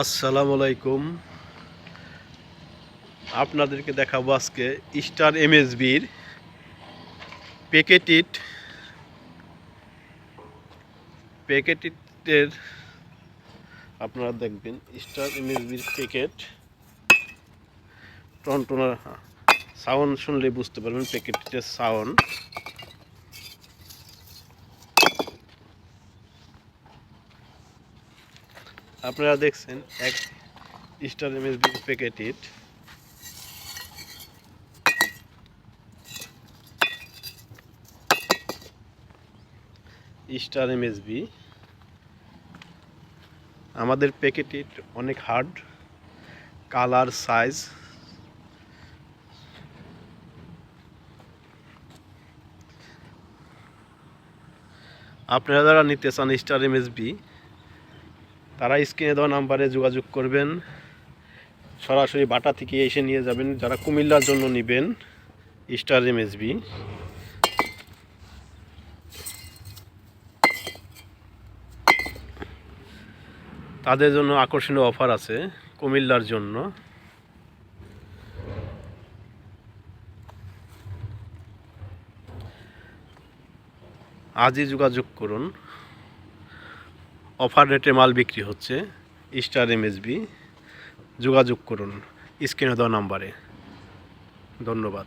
আসসালামু আলাইকুম। আপনাদেরকে দেখাবো আজকে স্টার এমএসবির প্যাকেটিট প্যাকেটিটের আপনারা দেখবেন স্টার এমএসবির প্যাকেট টনটনার সাউন্ড শুনলে বুঝতে পারবেন প্যাকেটের সাউন্ড আপনারা দেখছেন এক স্টার এমএসবি প্যাকেট ইট স্টার এমএসবি আমাদের প্যাকেট ইট অনেক হার্ড কালার সাইজ আপনারা যারা নিতে চান স্টার এমএসবি তারা স্ক্রিনে দেওয়া নাম্বারে যোগাযোগ করবেন। সরাসরি বাটা থেকে এসে নিয়ে যাবেন। যারা কুমিল্লার জন্য নেবেন, স্টার এমএসবি। তাদের জন্য আকর্ষণীয় অফার আছে কুমিল্লার জন্য। আজই যোগাযোগ করুন। অফার রেটে মাল বিক্রি হচ্ছে। স্টার এমএসবি যোগাযোগ করুন। স্ক্রিনে দেওয়া নাম্বারে। ধন্যবাদ।